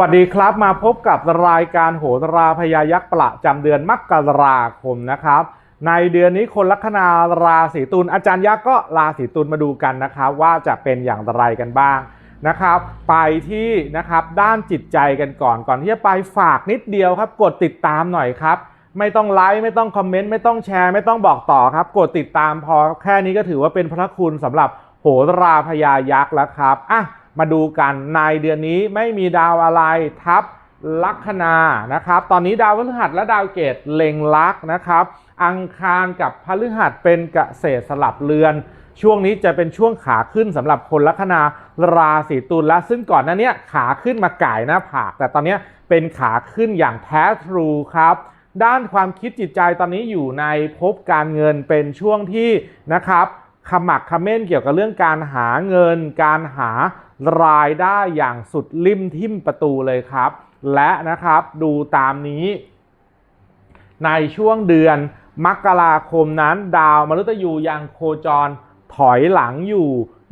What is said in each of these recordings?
วัสดีครับมาพบกับรายการโหราพยายักษ์ประจำเดือนมกราคมนะครับ ในเดือนนี้คนลัคนาราศีตุลอาจารย์ยักษ์ก็ราศีตุลมาดูกันนะครับ ว่าจะเป็นอย่างไรกันบ้างนะครับ ไปที่นะครับด้านจิตใจกันก่อนก่อนที่จะไปฝากนิดเดียวครับ กดติดตามหน่อยครับ ไม่ต้องไลค์ไม่ต้องคอมเมนต์ไม่ต้องแชร์ไม่ต้องบอกต่อครับ กดติดตามพอแค่นี้ก็ถือว่าเป็นพระคุณสำหรับโหราพยายักษ์แล้วครับอะ มาดูกันในเดือนนี้ไม่มีดาวอะไรทับลัคนานะครับ ตอนนี้ดาวพฤหัสและดาวเกตเล็งลักนะครับ อังคารกับพฤหัสเป็นเกษตรสลับเรือน ช่วงนี้จะเป็นช่วงขาขึ้นสำหรับคนลัคนาราศีตุลและซึ่งก่อนหน้านี้ขาขึ้นมาก่ายหน้าผาก แต่ตอนนี้เป็นขาขึ้นอย่างแท้ทรูครับด้านความคิดจิตใจตอนนี้อยู่ในภพการเงินเป็นช่วงที่นะครับขมักเขม้นเกี่ยวกับเรื่องการหาเงิน การหา รายได้อย่างสุดริมทิ่มประตูเลยครับ และนะครับดูตามนี้ ในช่วงเดือนมกราคมนั้น ดาวมฤตยูยังโคจรถอยหลังอยู่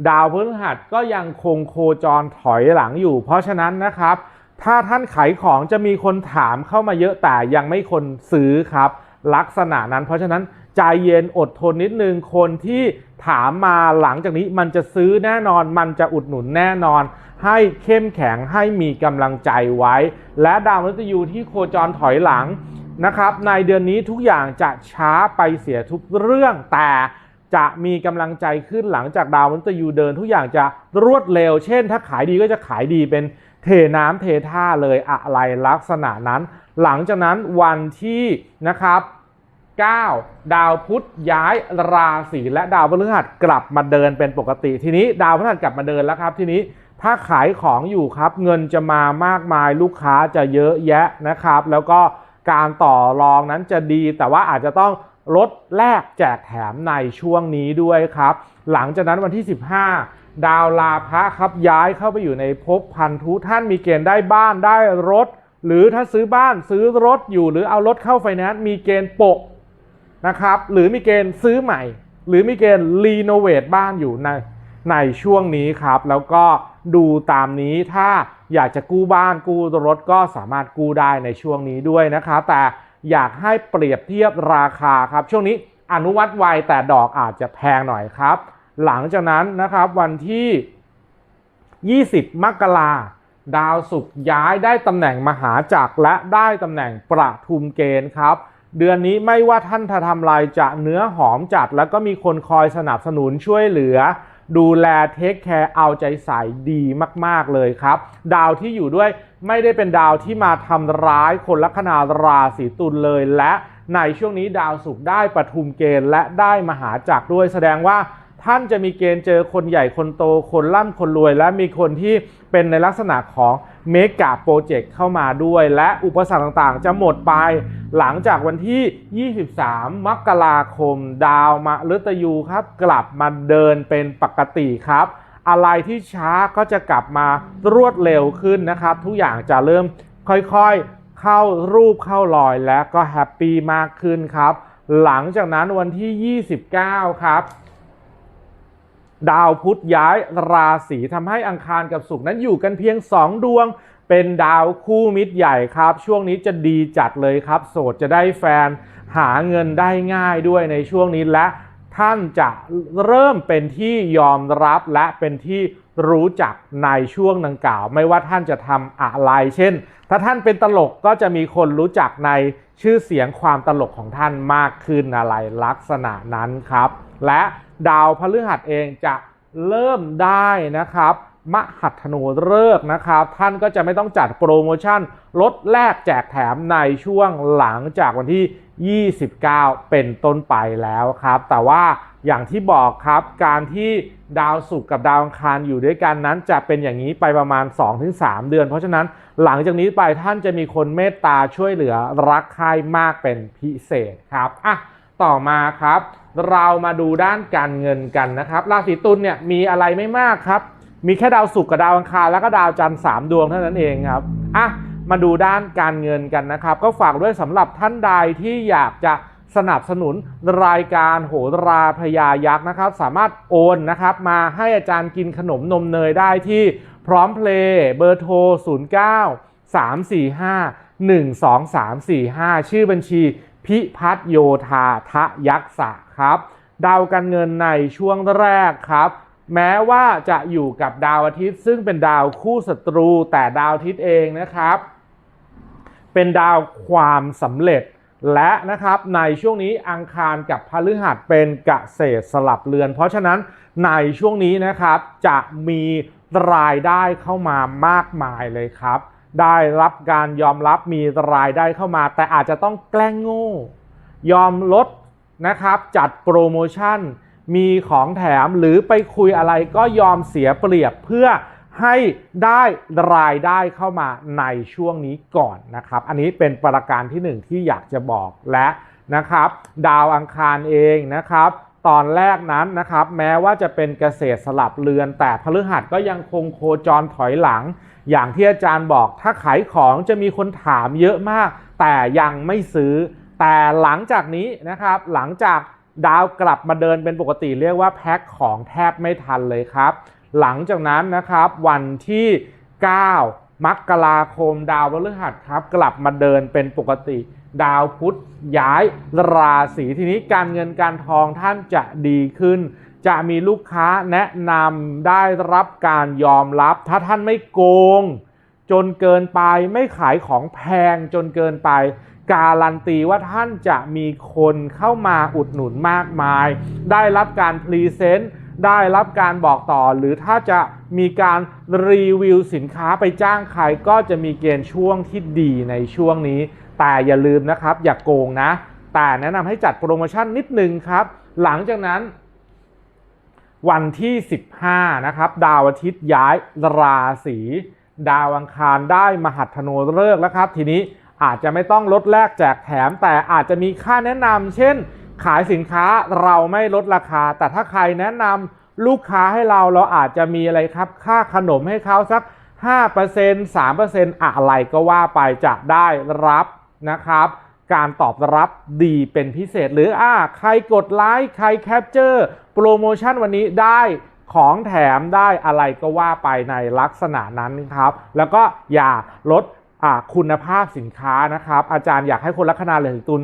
ดาวพฤหัสก็ยังคงโคจรถอยหลังอยู่ เพราะฉะนั้นนะครับ ถ้าท่านขายของจะมีคนถามเข้ามาเยอะแต่ยังไม่คนซื้อครับ ลักษณะนั้นเพราะฉะนั้น ใจเย็นอดทนนิดนึงคนที่ถามมาหลังจากนี้มันจะซื้อแน่นอน มันจะอุดหนุนแน่นอน ให้เข้มแข็งให้มีกำลังใจไว้ และดาวมฤตยูที่โคจรถอยหลังนะครับในเดือนนี้ทุกอย่างจะช้าไปเสียทุกเรื่องแต่จะมีกำลังใจขึ้นหลังจากดาวมฤตยูเดินทุกอย่างจะรวดเร็ว เช่น ถ้าขายดีก็จะขายดีเป็นเทน้ำเทท่าเลยอะไรลักษณะนั้น หลังจากนั้นวันที่นะครับ 9 ดาวพุธย้ายราศีและดาวพฤหัสกลับมาเดินเป็นปกติ ทีนี้ดาวพฤหัสกลับมาเดินแล้วครับ ทีนี้ถ้าขายของอยู่ครับ เงินจะมามากมายลูกค้าจะเยอะแยะนะครับ แล้วก็การต่อรองนั้นจะดี แต่ว่าอาจจะต้องลดแลกแจกแถมในช่วงนี้ด้วยครับ หลังจากนั้นวันที่ 15 ดาวลาพระครับย้ายเข้าไปอยู่ในภพพันธุท่านมีเกณฑ์ได้บ้านได้รถ หรือถ้าซื้อบ้านซื้อรถอยู่หรือเอารถเข้าไฟแนนซ์มีเกณฑ์โปะ นะครับ หรือมีเกณฑ์ซื้อใหม่ หรือมีเกณฑ์รีโนเวทบ้านอยู่ในในช่วงนี้ครับ แล้วก็ดูตามนี้ถ้าอยากจะกู้บ้านกู้รถก็สามารถกู้ได้ในช่วงนี้ด้วยนะครับ แต่อยากให้เปรียบเทียบราคาครับ ช่วงนี้อนุวัตไวแต่ดอกอาจจะแพงหน่อยครับ หลังจากนั้นนะครับวันที่ 20 มกราดาวศุกร์ย้ายได้ตำแหน่งมหาจักรและได้ตำแหน่งประทุมเกณฑ์ครับ เดือนนี้ไม่ว่าท่านจะทำอะไรจะเนื้อหอมจัด แล้วก็มีคนคอยสนับสนุนช่วยเหลือ ดูแลเทคแคร์เอาใจใส่ดีมาก ๆ เลยครับ ดาวที่อยู่ด้วยไม่ได้เป็นดาวที่มาทำร้ายคนลัคนาราศีตุลเลยและในช่วงนี้ดาวศุกร์ได้ประทุมเกณฑ์และได้มหาจักรด้วยแสดงว่า ท่านจะมีเกณฑ์เจอคนใหญ่คนโตคนร่ำคนรวย และมีคนที่เป็นในลักษณะของเมกะโปรเจกต์เข้ามาด้วย และอุปสรรคต่างๆ จะหมดไป หลังจากวันที่ 23 มกราคม ดาวมาฤตยูครับ กลับมาเดินเป็นปกติครับ อะไรที่ช้าก็จะกลับมารวดเร็วขึ้นนะครับ ทุกอย่างจะเริ่มค่อยๆเข้ารูปเข้ารอยและก็แฮปปี้มากขึ้นครับ หลังจากนั้นวันที่ 29 ครับ ดาวพุธย้ายราศีทำให้อังคารกับศุกร์นั้นอยู่กันเพียง 2 ดวง เป็นดาวคู่มิตรใหญ่ครับ ช่วงนี้จะดีจัดเลยครับ โสดจะได้แฟน หาเงินได้ง่ายด้วยในช่วงนี้และท่านจะเริ่มเป็นที่ยอมรับและเป็นที่รู้จักในช่วงดังกล่าว ไม่ว่าท่านจะทำอะไร เช่น ถ้าท่านเป็นตลกก็จะมีคนรู้จักในชื่อเสียงความตลกของท่านมากขึ้นอะไรลักษณะนั้นครับ และดาวพฤหัสเองจะเริ่มได้นะครับมหัตถโนฤกษ์นะครับ ท่านก็จะไม่ต้องจัดโปรโมชั่นลดแลกแจกแถมในช่วงหลังจากวันที่ 29 เป็นต้นไปแล้วครับ แต่ว่าอย่างที่บอกครับการที่ดาวศุกร์กับดาวอังคารอยู่ด้วยกันนั้น จะเป็นอย่างนี้ไปประมาณ 2-3 เดือน เพราะฉะนั้นหลังจากนี้ไปท่านจะมีคนเมตตาช่วยเหลือรักใคร่มากเป็นพิเศษครับอะ ต่อมาครับ เรามาดูด้านการเงินกันนะครับราศีตุลเนี่ยมีอะไรไม่มากครับ มีแค่ดาวศุกร์กับดาวอังคารแล้วก็ดาวจันทร์สามดวงเท่านั้นเองครับอะมาดูด้านการเงินกันนะครับ ก็ฝากด้วยสำหรับท่านใดที่อยากจะสนับสนุนรายการโหราพยายักษ์นะครับ สามารถโอนนะครับมาให้อาจารย์กินขนมนมเนยได้ที่พร้อมเพลย์เบอร์โทร 09 345 12345 ชื่อบัญชี พิพัฒนโยธาทะยักษะครับ ดาวการเงินในช่วงแรกครับ แม้ว่าจะอยู่กับดาวอาทิตย์ ซึ่งเป็นดาวคู่ศัตรู แต่ดาวอาทิตย์เองนะครับ เป็นดาวความสำเร็จและนะครับในช่วงนี้อังคารกับพฤหัสเป็นเกษตรสลับเรือน เพราะฉะนั้นในช่วงนี้นะครับจะมีรายได้เข้ามามากมายเลยครับ ได้รับการยอมรับมีรายได้เข้ามา แต่อาจจะต้องแกล้งโง่ ยอมลดนะครับ จัดโปรโมชั่น มีของแถมหรือไปคุยอะไรก็ยอมเสียเปรียบเพื่อให้ได้รายได้เข้ามาในช่วงนี้ก่อนนะครับ อันนี้เป็นประการที่หนึ่งที่อยากจะบอกและนะครับ ดาวอังคารเองนะครับ ตอนแรกนั้นนะครับ แม้ว่าจะเป็นเกษตรสลับเรือน แต่พฤหัสก็ยังคงโคจรถอยหลัง อย่างที่อาจารย์บอกถ้าขายของจะมีคนถามเยอะมาก แต่ยังไม่ซื้อ แต่หลังจากนี้นะครับ หลังจากดาวกลับมาเดินเป็นปกติเรียกว่าแพ็คของแทบไม่ทันเลยครับ หลังจากนั้นนะครับวันที่ 9 มกราคมดาวพฤหัสครับกลับมาเดินเป็นปกติ ดาวพุธย้ายราศีทีนี้การเงินการทองท่านจะดีขึ้น จะมีลูกค้าแนะนำได้รับการยอมรับ ถ้าท่านไม่โกง จนเกินไปไม่ขายของแพงจนเกินไป การันตีว่าท่านจะมีคนเข้ามาอุดหนุนมากมาย ได้รับการพรีเซนต์ได้รับการบอกต่อ หรือถ้าจะมีการรีวิวสินค้าไปจ้างใครก็จะมีเกณฑ์ช่วงที่ดีในช่วงนี้ แต่อย่าลืมนะครับ อย่ากโกงนะ แต่แนะนำให้จัดโปรโมชั่นนิดนึงครับ หลังจากนั้น วันที่ 15 นะครับ ดาวอาทิตย์ย้ายราศีดาวอังคารได้มหัฒโนฤกษ์แล้วครับ ทีนี้อาจจะไม่ต้องลดแลกแจกแถม แต่อาจจะมีค่าแนะนำเช่น ขายสินค้าเราไม่ลดราคา แต่ถ้าใครแนะนำลูกค้าให้เราเราอาจจะมีอะไรครับ ค่าขนมให้เขาสัก 5% 3%อะไรก็ว่าไปจะได้รับนะครับ การตอบรับดีเป็นพิเศษ หรืออ่าใครกดไลค์ใครแคปเจอร์โปรโมชั่นวันนี้ได้ของแถมได้อะไรก็ว่าไปในลักษณะนั้นครับ แล้วก็อย่าลดาคุณภาพสินค้านะครับ อาจารย์อยากให้คนลัคนาเรือนตุล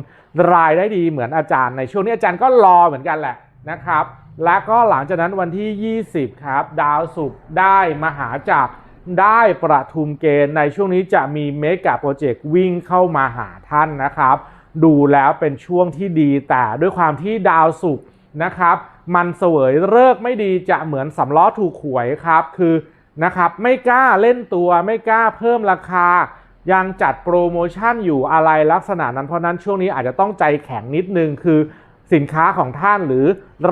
รายได้ดีเหมือนอาจารย์ในช่วงนี้อาจารย์ก็รอเหมือนกันแหละนะครับ และก็หลังจากนั้นวันที่ 20 ครับ ดาวศุกร์ได้มหาจักร ได้ประทุมเกณฑ์ในช่วงนี้จะมีเมกะโปรเจกต์วิ่งเข้ามาหาท่านนะครับ ดูแล้วเป็นช่วงที่ดีแต่ด้วยความที่ดาวศุกร์นะครับ มันเสวยเลิกไม่ดีจะเหมือนสำล้อถูกหวยครับ คือนะครับไม่กล้าเล่นตัวไม่กล้าเพิ่มราคา ยังจัดโปรโมชั่นอยู่อะไรลักษณะนั้นเพราะนั้นช่วงนี้อาจจะต้องใจแข็งนิดนึงคือสินค้าของท่านหรือ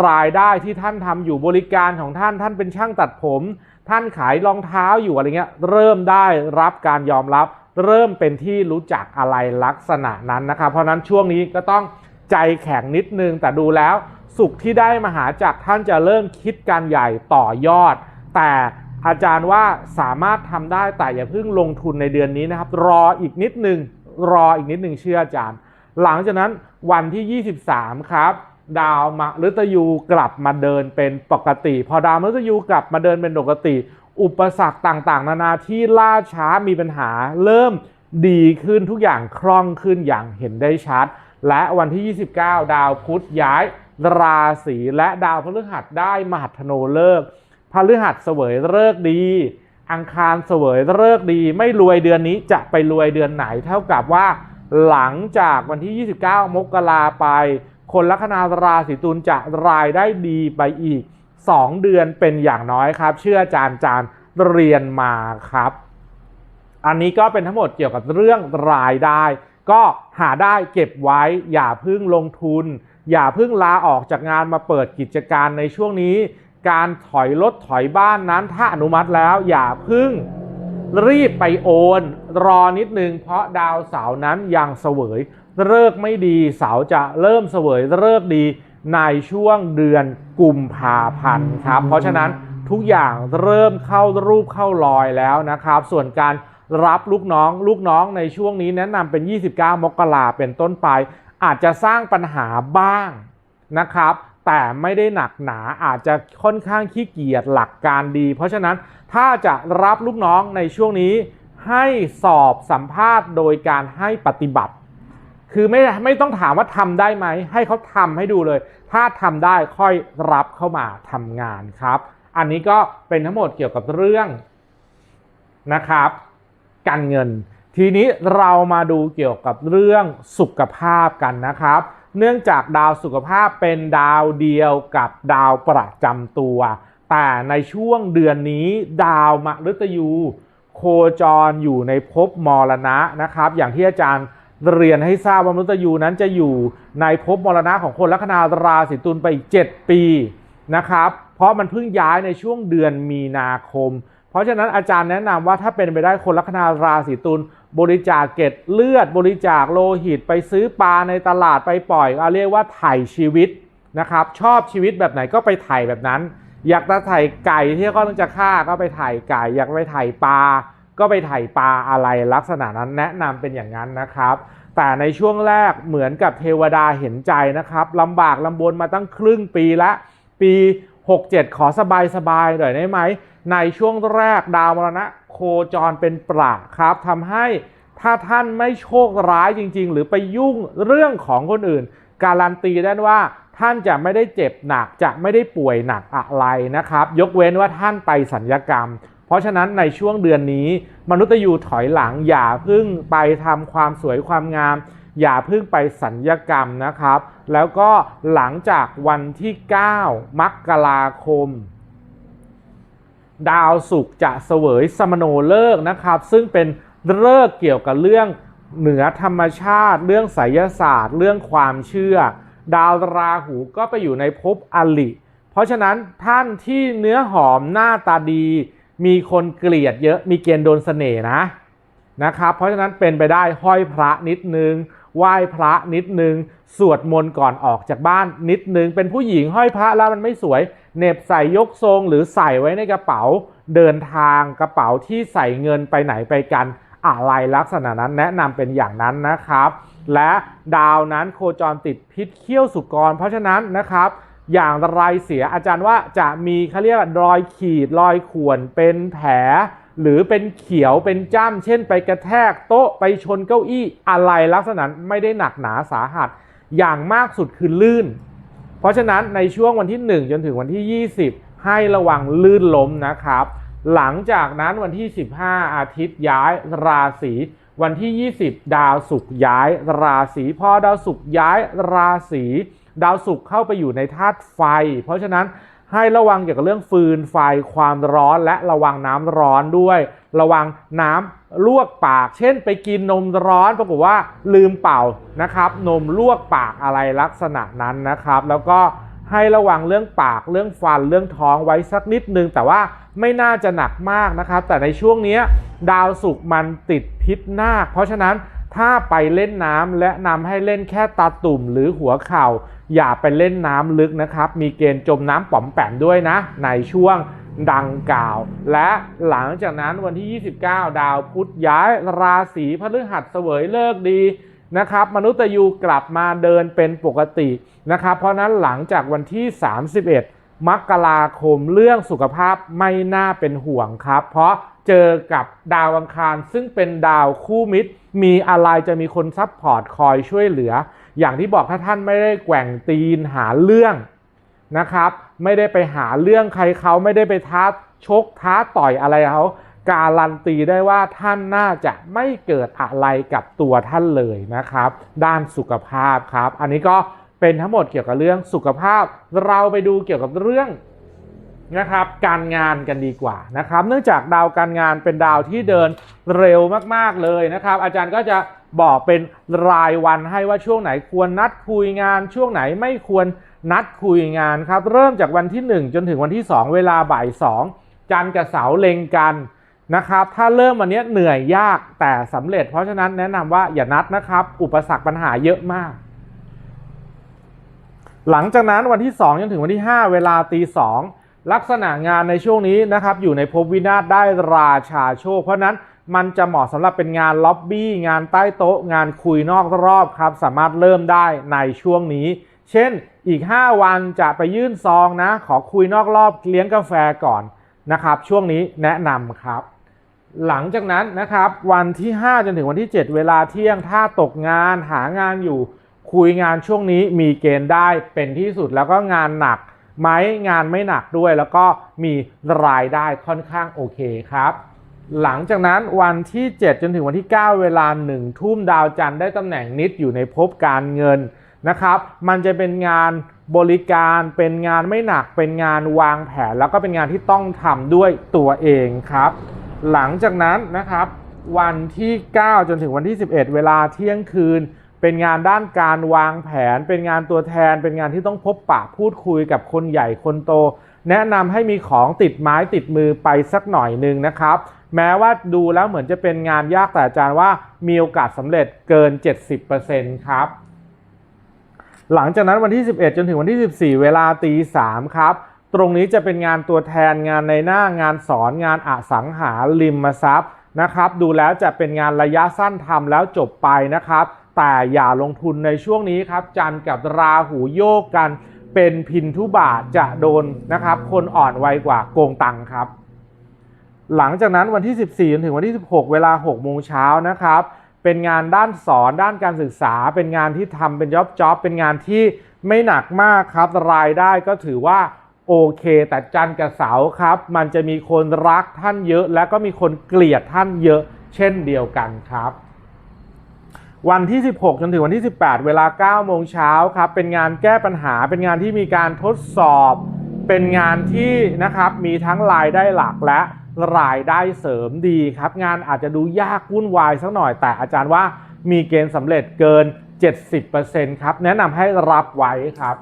รายได้ที่ท่านทำอยู่บริการของท่านท่านเป็นช่างตัดผม ท่านขายรองเท้าอยู่อะไรเงี้ยเริ่มได้รับการยอมรับ เริ่มเป็นที่รู้จักอะไรลักษณะนั้นนะครับ เพราะนั้นช่วงนี้ก็ต้องใจแข็งนิดนึง แต่ดูแล้วสุขที่ได้มาหาจากท่านจะเริ่มคิดการใหญ่ต่อยอด แต่อาจารย์ว่าสามารถทำได้แต่อย่าเพิ่งลงทุนในเดือนนี้นะครับ รออีกนิดนึงรออีกนิดนึงเชื่ออาจารย์ หลังจากนั้นวันที่ 23 ครับ ดาวมฤตยูกลับมาเดินเป็นปกติ พอดาวมฤตยูกลับมาเดินเป็นปกติ อุปสรรคต่างๆ นานาที่ล่าช้ามีปัญหา เริ่มดีขึ้นทุกอย่างคล่องขึ้นอย่างเห็นได้ชัด และวันที่ 29 ดาวพุธย้ายราศีและดาวพฤหัสได้มหัฒโนเลิกษ์พฤหัสเสวยเลิกดี อังคารเสวยเลิกดี ไม่รวยเดือนนี้จะไปรวยเดือนไหนเท่ากับว่า หลังจากวันที่ 29 มกราไป คนลัคนาราศีตุลจะรายได้ดีไปอีก 2 เดือนเป็นอย่างน้อยครับ เชื่อจารย์จารย์เรียนมาครับ อันนี้ก็เป็นทั้งหมดเกี่ยวกับเรื่องรายได้ ก็หาได้เก็บไว้ อย่าพึ่งลงทุน อย่าพึ่งลาออกจากงานมาเปิดกิจการในช่วงนี้ การถอยรถถอยบ้านนั้นถ้าอนุมัติแล้ว อย่าพึ่งรีบไปโอน รอนิดนึงเพราะดาวเสาร์นั้นยังเสวย เลิกษ์ไม่ดีเสาร์จะเริ่มเสวยเลิกษ์ดีในช่วงเดือนกุมภาพันธ์ครับ เพราะฉะนั้นทุกอย่างเริ่มเข้ารูปเข้ารอยแล้วนะครับ ส่วนการรับลูกน้องลูกน้องในช่วงนี้แนะนำเป็น 29 มกราเป็นต้นไป อาจจะสร้างปัญหาบ้างนะครับ แต่ไม่ได้หนักหนาอาจจะค่อนข้างขี้เกียจหลักการดี เพราะฉะนั้นถ้าจะรับลูกน้องในช่วงนี้ให้สอบสัมภาษณ์โดยการให้ปฏิบัติ คือไม่ไม่ต้องถามว่าทำได้ไหม ให้เขาทำให้ดูเลย ถ้าทำได้ค่อยรับเข้ามาทำงานครับ อันนี้ก็เป็นทั้งหมดเกี่ยวกับเรื่องนะครับ การเงิน ทีนี้เรามาดูเกี่ยวกับเรื่องสุขภาพกันนะครับ เนื่องจากดาวสุขภาพเป็นดาวเดียวกับดาวประจำตัว แต่ในช่วงเดือนนี้ดาวมฤตยู โคจรอยู่ในภพมรณะนะครับ อย่างที่อาจารย์ เรียนให้ทราบว่ามฤตยูนั้นจะอยู่ในภพมรณะของคนลัคนาราศีตุลไปอีก 7 ปีนะครับ เพราะมันเพิ่งย้ายในช่วงเดือนมีนาคม เพราะฉะนั้นอาจารย์แนะนำว่าถ้าเป็นไปได้คนลัคนาราศีตุลบริจาคเกล็ดเลือด บริจาคโลหิต ไปซื้อปลาในตลาดไปปล่อยเอาเรียกว่าไถ่ชีวิตนะครับ ชอบชีวิตแบบไหนก็ไปไถ่แบบนั้น อยากจะไถ่ไก่ที่เขาต้องจะฆ่าก็ไปไถ่ไก่ อยากไปไถ่ปลา ก็ไปไถ่ปลาอะไรลักษณะนั้นแนะนำเป็นอย่างนั้นนะครับ แต่ในช่วงแรกเหมือนกับเทวดาเห็นใจนะครับลำบากลำบนมาตั้งครึ่งปีละปี 67 ขอสบายสบายๆหน่อยได้ไหม ในช่วงแรกดาวมรณะโคจรเป็นประครับทำให้ถ้าท่านไม่โชคร้ายจริง ๆ หรือไปยุ่งเรื่องของคนอื่น การันตีได้ว่าท่านจะไม่ได้เจ็บหนักจะไม่ได้ป่วยหนักอะไรนะครับ ยกเว้นว่าท่านไปสัญญกรรม เพราะฉะนั้นในช่วงเดือนนี้ มนุษย์ยูถอยหลังอย่าพึ่งไปทำความสวยความงาม อย่าพึ่งไปสัญญกรรมนะครับ แล้วก็หลังจากวันที่ 9 มกราคม ดาวศุกร์จะเสวยสมโนเลิกนะครับ ซึ่งเป็นเลิกเกี่ยวกับเรื่องเหนือธรรมชาติ เรื่องไสยศาสตร์ เรื่องความเชื่อ ดาวราหูก็ไปอยู่ในภพอลิ เพราะฉะนั้นท่านที่เนื้อหอมหน้าตาดี มีคนเกลียดเยอะมีเกณฑ์โดนเสน่ห์นะนะครับ เพราะฉะนั้นเป็นไปได้ห้อยพระนิดนึงไหว้พระนิดนึง สวดมนต์ก่อนออกจากบ้านนิดนึง เป็นผู้หญิงห้อยพระแล้วมันไม่สวยเน็บใส่ยกทรงหรือใส่ไว้ในกระเป๋า เดินทางกระเป๋าที่ใส่เงินไปไหนไปกันอะไรลักษณะนั้นแนะนำเป็นอย่างนั้นนะครับ และดาวนั้นโคจรติดพิษเขี้ยวสุกร เพราะฉะนั้นนะครับ อย่างไรเสียอาจารย์ว่าจะมีเขาเรียกรอยขีดรอยข่วนเป็นแผล หรือเป็นเขียวเป็นจ้ำเช่นไปกระแทกโต๊ะไปชนเก้าอี้อะไรลักษณะไม่ได้หนักหนาสาหัส อย่างมากสุดคือลื่น เพราะฉะนั้นในช่วงวันที่ 1 จนถึงวันที่ 20 ให้ระวังลื่นล้มนะครับ หลังจากนั้นวันที่ 15 อาทิตย์ย้ายราศีวันที่ 20 ดาวศุกร์ย้ายราศีพอดาวศุกร์ย้ายราศี ดาวศุกร์เข้าไปอยู่ในธาตุไฟ เพราะฉะนั้นให้ระวังเกี่ยวกับเรื่องฟืนไฟความร้อนและระวังน้ำร้อนด้วย ระวังน้ำลวกปาก เช่น ไปกินนมร้อนปรากฏว่าลืมเป่านะครับ นมลวกปากอะไรลักษณะนั้นนะครับ แล้วก็ให้ระวังเรื่องปากเรื่องฟันเรื่องท้องไว้สักนิดนึง แต่ว่าไม่น่าจะหนักมากนะครับ แต่ในช่วงนี้ดาวศุกร์มันติดพิษนาคเพราะฉะนั้น ถ้าไปเล่นน้ำและนำให้เล่นแค่ตาตุ่มหรือหัวเข่า อย่าไปเล่นน้ำลึกนะครับ มีเกณฑ์จมน้ำป๋อมแปมด้วยนะ ในช่วงดังกล่าว และหลังจากนั้นวันที่ 29 ดาวพุธย้ายราศีพฤหัสเสวยเลิกดีนะครับ มนุษย์ยูกลับมาเดินเป็นปกตินะครับ เพราะฉะนั้นหลังจากวันที่ 31 มกราคมเรื่องสุขภาพไม่น่าเป็นห่วงครับ เพราะ เจอกับดาวอังคาร ซึ่งเป็นดาวคู่มิตร มีอะไรจะมีคนซัพพอร์ตคอยช่วยเหลือ อย่างที่บอกถ้าท่านไม่ได้แกว่งตีนหาเรื่องนะครับ ไม่ได้ไปหาเรื่องใครเขาไม่ได้ไปท้าชกท้าต่อยอะไรเขาการันตีได้ว่าท่านน่าจะไม่เกิดอะไรกับตัวท่านเลยนะครับ ด้านสุขภาพครับ อันนี้ก็เป็นทั้งหมดเกี่ยวกับเรื่องสุขภาพ เราไปดูเกี่ยวกับเรื่อง นะครับการงานกันดีกว่านะครับ เนื่องจากดาวการงานเป็นดาวที่เดินเร็วมากๆเลยนะครับ อาจารย์ก็จะบอกเป็นรายวันให้ว่าช่วงไหนควรนัดคุยงาน ช่วงไหนไม่ควรนัดคุยงานครับ เริ่มจากวันที่ 1 จนถึงวันที่ 2 เวลาบ่าย2จันทร์กับเสาร์เล็งกันนะครับ ถ้าเริ่มวันนี้เหนื่อยยากแต่สำเร็จ เพราะฉะนั้นแนะนำว่าอย่านัดนะครับ อุปสรรคปัญหาเยอะมาก หลังจากนั้นวันที่ 2 จนถึงวันที่ 5 เวลาตีสอง ลักษณะงานในช่วงนี้นะครับอยู่ในภพวินาศได้ราชาโชค เพราะนั้นมันจะเหมาะสำหรับเป็นงานล็อบบี้งานใต้โต๊ะ งานคุยนอกรอบครับ สามารถเริ่มได้ในช่วงนี้ เช่นอีก 5 วันจะไปยื่นซองนะ ขอคุยนอกรอบเลี้ยงกาแฟก่อนนะครับ ช่วงนี้แนะนำครับ หลังจากนั้นนะครับวันที่ 5 จนถึงวันที่ 7 เวลาเที่ยงถ้าตกงานหางานอยู่ คุยงานช่วงนี้มีเกณฑ์ได้เป็นที่สุดแล้วก็งานหนัก ไหมงานไม่หนักด้วย แล้วก็มีรายได้ค่อนข้างโอเคครับ หลังจากนั้นวันที่ 7 จนถึงวันที่ 9 เวลา1ทุ่มดาวจันทร์ได้ตำแหน่งนิดอยู่ในภพการเงินนะครับ มันจะเป็นงานบริการเป็นงานไม่หนักเป็นงานวางแผน แล้วก็เป็นงานที่ต้องทำด้วยตัวเองครับ หลังจากนั้นนะครับ วันที่ 9 จนถึงวันที่ 11 เวลาเที่ยงคืน เป็นงานด้านการวางแผน เป็นงานตัวแทน เป็นงานที่ต้องพบปะพูดคุยกับคนใหญ่คนโต แนะนำให้มีของติดไม้ติดมือไปสักหน่อยหนึ่งนะครับ แม้ว่าดูแล้วเหมือนจะเป็นงานยากแต่อาจารย์ว่ามีโอกาสสำเร็จเกิน 70%ครับ หลังจากนั้นวันที่ 11 จนถึงวันที่ 14 เวลาตี3ครับตรงนี้จะเป็นงานตัวแทนงานในหน้างานสอนงานอสังหาริมทรัพย์นะครับ ดูแล้วจะเป็นงานระยะสั้นทำแล้วจบไปนะครับ แต่อย่าลงทุนในช่วงนี้ครับ จันทร์กับราหูโยกกันเป็นพินทุบาทจะโดนนะครับ คนอ่อนไวกว่าโกงตังครับ หลังจากนั้นวันที่ 14จนถึงวันที่ 16 เวลา6โมงเช้านะครับ เป็นงานด้านสอนด้านการศึกษา เป็นงานที่ทำเป็นจ็อบจ็อบเป็นงานที่ไม่หนักมากครับ รายได้ก็ถือว่าโอเค แต่จันทร์กับเสาร์ครับ มันจะมีคนรักท่านเยอะ และก็มีคนเกลียดท่านเยอะ เช่นเดียวกันครับ วันที่ 16 จนถึงวันที่ 18 เวลา 9 โมงเช้าครับ เป็นงานแก้ปัญหา เป็นงานที่มีการทดสอบ เป็นงานที่นะครับมีทั้งรายได้หลักและรายได้เสริมดีครับ งานอาจจะดูยากวุ่นวายสักหน่อย แต่อาจารย์ว่ามีเกณฑ์สำเร็จเกิน 70%ครับ แนะนำให้รับไว้ครับ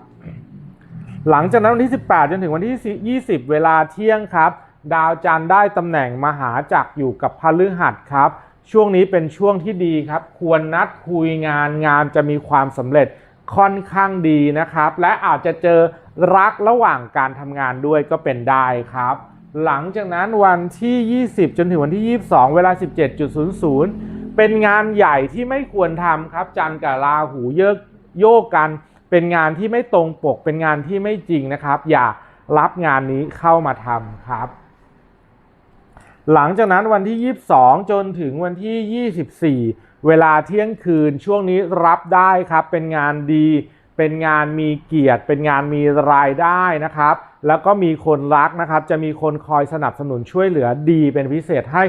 หลังจากนั้นวันที่ 18 จนถึงวันที่ 20 เวลาเที่ยงครับ ดาวจันทร์ได้ตำแหน่งมหาจักรอยู่กับพฤหัสครับ ช่วงนี้เป็นช่วงที่ดีครับ ควรนัดคุยงานงานจะมีความสำเร็จค่อนข้างดีนะครับ และอาจจะเจอรักระหว่างการทำงานด้วยก็เป็นได้ครับ หลังจากนั้นวันที่ 20 จนถึงวันที่ 22 เวลา 17.00 เป็นงานใหญ่ที่ไม่ควรทำครับ จันกับราหูเยกโยกกัน เป็นงานที่ไม่ตรงปก เป็นงานที่ไม่จริงนะครับ อย่ารับงานนี้เข้ามาทำครับ หลังจากนั้นวันที่ 22 จนถึงวันที่ 24 เวลาเที่ยงคืนช่วงนี้รับได้ครับ เป็นงานดี เป็นงานมีเกียรติ เป็นงานมีรายได้นะครับ แล้วก็มีคนรักนะครับ จะมีคนคอยสนับสนุนช่วยเหลือดีเป็นพิเศษให้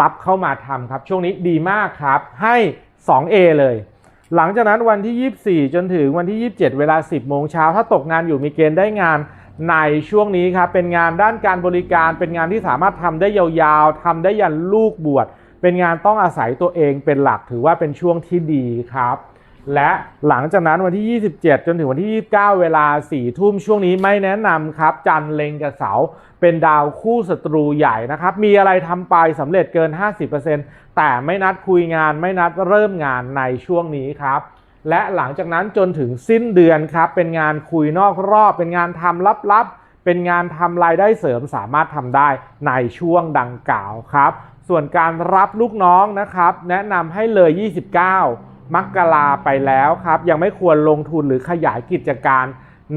รับเข้ามาทำครับ ช่วงนี้ดีมากครับ ให้ 2A เลย หลังจากนั้นวันที่ 24 จนถึงวันที่ 27 เวลา 10 โมงเช้า ถ้าตกงานอยู่มีเกณฑ์ได้งาน ในช่วงนี้ครับเป็นงานด้านการบริการเป็นงานที่สามารถทำได้ยาวๆทำได้ยันลูกบวชเป็นงานต้องอาศัยตัวเองเป็นหลักถือว่าเป็นช่วงที่ดีครับ และหลังจากนั้นวันที่ 27 จนถึงวันที่ 29 เวลา 4 ทุ่มช่วงนี้ไม่แนะนำครับ จันเลงกับเสาเป็นดาวคู่ศัตรูใหญ่นะครับ มีอะไรทำไปสำเร็จเกิน 50%แต่ไม่นัดคุยงานไม่นัดเริ่มงานในช่วงนี้ครับ และหลังจากนั้นจนถึงสิ้นเดือนครับ เป็นงานคุยนอกรอบ เป็นงานทำลับๆ เป็นงานทำรายได้เสริมสามารถทำได้ในช่วงดังกล่าวครับ ส่วนการรับลูกน้องนะครับ แนะนำให้เลย 29 มกราไปแล้วครับ ยังไม่ควรลงทุนหรือขยายกิจการ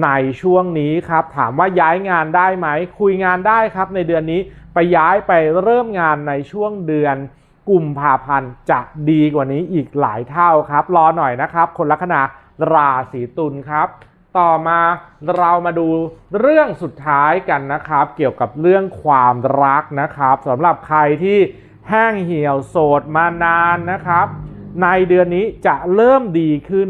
ในช่วงนี้ครับ ถามว่าย้ายงานได้ไหม คุยงานได้ครับ ในเดือนนี้ไปย้ายไปเริ่มงานในช่วงเดือน กุมภาพันธ์จะดีกว่านี้อีกหลายเท่าครับ รอหน่อยนะครับ คนลัคนาราศีตุลครับ ต่อมาเรามาดูเรื่องสุดท้ายกันนะครับ เกี่ยวกับเรื่องความรักนะครับสำหรับใครที่แห้งเหี่ยวโสดมานานนะครับ ในเดือนนี้จะเริ่มดีขึ้น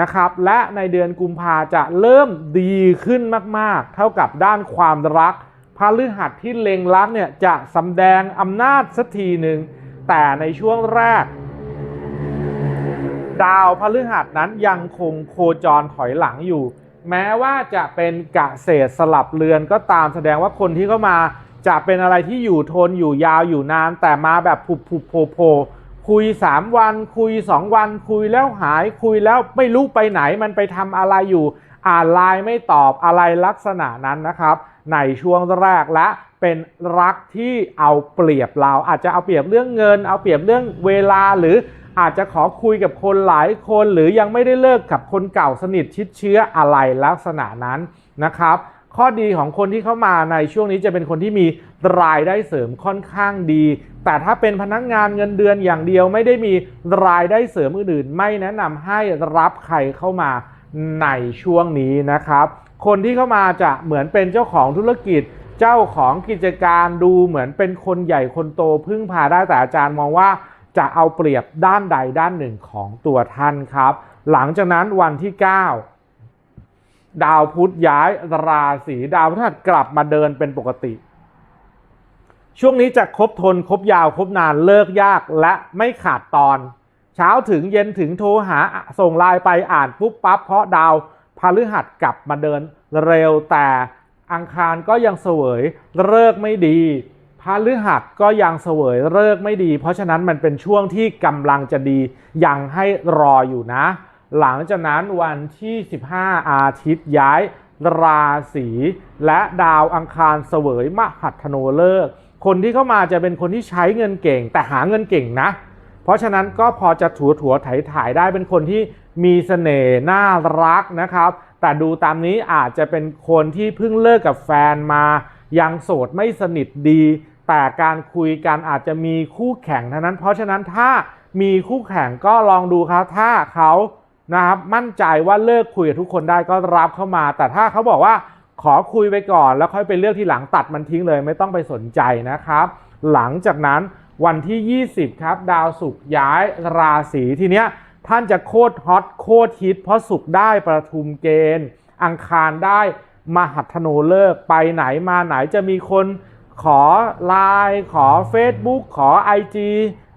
นะครับ และในเดือนกุมภาจะเริ่มดีขึ้นมากๆ เท่ากับด้านความรักพฤหัสที่เล็งรักเนี่ยจะสำแดงอำนาจสักทีหนึ่ง แต่ในช่วงแรก ดาวพฤหัสนั้นยังคงโคจรถอยหลังอยู่ แม้ว่าจะเป็นกะเศษสลับเรือนก็ตามแสดงว่าคนที่เข้ามาจะเป็นอะไรที่อยู่ทนอยู่ยาวอยู่นาน แต่มาแบบผุบผุบโผล่โผคุย 3 วัน คุย 2 วัน คุยแล้วหายคุยแล้วไม่รู้ไปไหนมันไปทำอะไรอยู่ อ่านไลน์ไม่ตอบอะไรลักษณะนั้นนะครับ ในช่วงแรกและ เป็นรักที่เอาเปรียบเรา อาจจะเอาเปรียบเรื่องเงิน เอาเปรียบเรื่องเวลาหรืออาจจะขอคุยกับคนหลายคนหรือยังไม่ได้เลิกกับคนเก่าสนิทชิดเชื้ออะไรลักษณะนั้นนะครับ ข้อดีของคนที่เข้ามาในช่วงนี้จะเป็นคนที่มีรายได้เสริมค่อนข้างดี แต่ถ้าเป็นพนักงานเงินเดือนอย่างเดียวไม่ได้มีรายได้เสริมอื่นๆ ไม่แนะนำให้รับใครเข้ามาในช่วงนี้นะครับ คนที่เข้ามาจะเหมือนเป็นเจ้าของธุรกิจ เจ้าของกิจการดูเหมือนเป็นคนใหญ่คนโตพึ่งพาได้แต่อาจารย์มองว่าจะเอาเปรียบด้านใดด้านหนึ่งของตัวท่านครับ หลังจากนั้นวันที่ 9 ดาวพุธย้ายราศีดาวพฤหัสกลับมาเดินเป็นปกติ ช่วงนี้จะครบทนครบยาวครบนานเลิกยากและไม่ขาดตอน เช้าถึงเย็นถึงโทรหาส่งไลน์ไปอ่านปุ๊บปั๊บเพราะดาวพฤหัสกลับมาเดินเร็วแต่ อังคารก็ยังเสวยเลิกไม่ดีพฤหัสก็ยังเสวยเลิกไม่ดี เพราะฉะนั้นมันเป็นช่วงที่กำลังจะดียังให้รออยู่นะ หลังจากนั้นวันที่ 15 อาทิตย์ย้ายราศีและดาวอังคารเสวยมหัตโนเลิก คนที่เข้ามาจะเป็นคนที่ใช้เงินเก่ง แต่หาเงินเก่งนะ เพราะฉะนั้นก็พอจะถัวถัวถ่ายถ่ายได้เป็นคนที่มีเสน่ห์น่ารักนะครับ แต่ดูตามนี้อาจจะเป็นคนที่เพิ่งเลิกกับแฟนมา ยังโสดไม่สนิทดี แต่การคุยกันอาจจะมีคู่แข่งเท่านั้น เพราะฉะนั้นถ้ามีคู่แข่งก็ลองดูครับ ถ้าเขานะครับมั่นใจว่าเลิกคุยกับทุกคนได้ก็รับเข้ามา แต่ถ้าเขาบอกว่าขอคุยไปก่อน แล้วค่อยไปเลือกที่หลังตัดมันทิ้งเลย ไม่ต้องไปสนใจนะครับ หลังจากนั้นวันที่ 20 ครับ ดาวศุกร์ย้ายราศีทีเนี้ย ท่านจะโคตรฮอตโคตรฮิตเพราะศุกได้ประทุมเกณฑ์ อังคารได้มหัทโนเลิกไปไหนมาไหนจะมีคนขอไลน์ขอ Facebook ขอ IG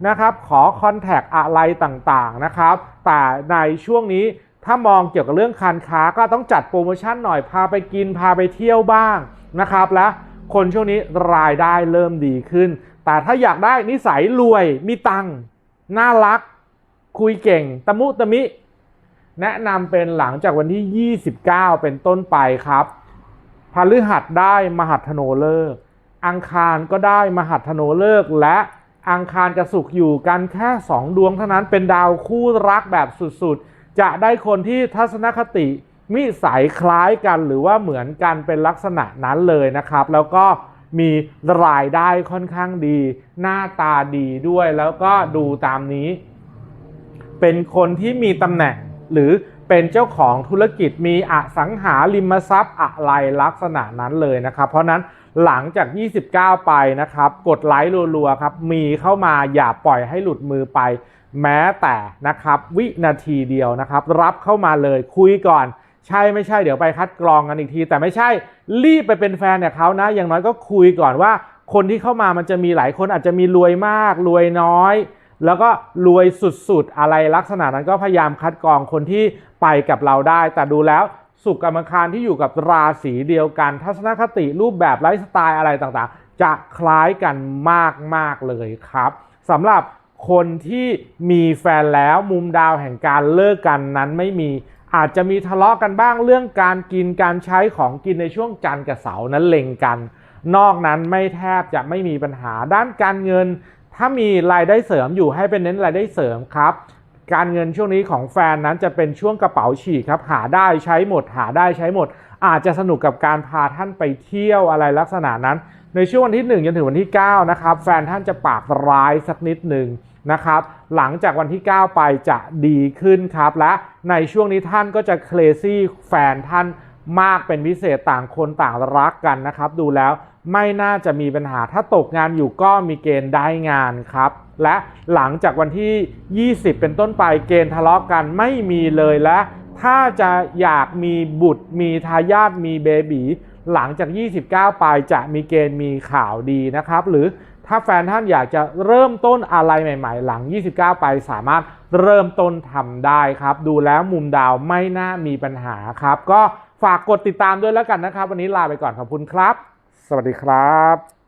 นะครับขอคอนแทคอะไรต่างๆนะครับ แต่ในช่วงนี้ถ้ามองเกี่ยวกับเรื่องการค้าก็ต้องจัดโปรโมชั่นหน่อยพาไปกินพาไปเที่ยวบ้างนะครับ และคนช่วงนี้รายได้เริ่มดีขึ้น แต่ถ้าอยากได้นิสัยรวยมีตังค์น่ารัก คุยเก่งตะมุตะมิ แนะนำเป็นหลังจากวันที่ 29 เป็นต้นไปครับพฤหัสได้มหัทโนเลิก อังคารก็ได้มหัทโนเลิก และอังคารกับศุกร์อยู่กันแค่ 2 ดวงเท่านั้นเป็นดาวคู่รักแบบสุดๆ จะได้คนที่ทัศนคติมิสัยคล้ายกันหรือว่าเหมือนกันเป็นลักษณะนั้นเลยนะครับ แล้วก็มีรายได้ค่อนข้างดี หน้าตาดีด้วยแล้วก็ดูตามนี้ เป็นคนที่มีตำแหน่ง หรือเป็นเจ้าของธุรกิจมีอสังหาริมทรัพย์อะไรลักษณะนั้นเลยนะครับ เพราะนั้นหลังจาก 29 ไปนะครับ กดไลค์รัวๆครับมีเข้ามาอย่าปล่อยให้หลุดมือไป แม้แต่นะครับ วินาทีเดียวนะครับ รับเข้ามาเลยคุยก่อน ใช่ไม่ใช่เดี๋ยวไปคัดกรองกันอีกที แต่ไม่ใช่รีบไปเป็นแฟนเนี่ยเขานะ อย่างน้อยก็คุยก่อนว่า คนที่เข้ามามันจะมีหลายคนอาจจะมีรวยมากรวยน้อย แล้วก็รวยสุดๆ อะไรลักษณะนั้นก็พยายามคัดกรองคนที่ไปกับเราได้ แต่ดูแล้วสุขกรรมคารที่อยู่กับราศีเดียวกัน ทัศนคติรูปแบบไลฟ์สไตล์อะไรต่างๆ จะคล้ายกันมากๆเลยครับสำหรับคนที่มีแฟนแล้วมุมดาวแห่งการเลิกกันนั้นไม่มีอาจจะมีทะเลาะกันบ้างเรื่องการกินการใช้ของกินในช่วงจันทร์กับเสาร์นั้นเล็งกัน นอกนั้นไม่แทบจะไม่มีปัญหาด้านการเงิน ถ้ามีรายได้เสริมอยู่ให้เป็นเน้นรายได้เสริมครับ การเงินช่วงนี้ของแฟนนั้นจะเป็นช่วงกระเป๋าฉีกครับ หาได้ใช้หมด หาได้ใช้หมด อาจจะสนุกกับการพาท่านไปเที่ยวอะไรลักษณะนั้น ในช่วงวันที่ 1 จนถึงวันที่ 9 นะครับ แฟนท่านจะปากร้ายสักนิดหนึ่งนะครับ หลังจากวันที่ 9 ไปจะดีขึ้นครับ และในช่วงนี้ท่านก็จะเคลซี่แฟนท่าน มากเป็นพิเศษต่างคนต่างรักกันนะครับ ดูแล้วไม่น่าจะมีปัญหาถ้าตกงานอยู่ก็มีเกณฑ์ได้งานครับ และหลังจากวันที่ 20 เป็นต้นไปเกณฑ์ทะเลาะกันไม่มีเลยและ ถ้าจะอยากมีบุตร มีทายาทมีเบบีหลังจาก 29 ไปจะมีเกณฑ์มีข่าวดีนะครับ หรือถ้าแฟนท่านอยากจะเริ่มต้นอะไรใหม่ ๆ หลัง 29 ไปสามารถเริ่มต้นทำได้ครับ ดูแล้วมุมดาวไม่น่ามีปัญหาครับ ก็ ฝากกดติดตามด้วยแล้วกันนะครับ วันนี้ลาไปก่อนขอบคุณครับ สวัสดีครับ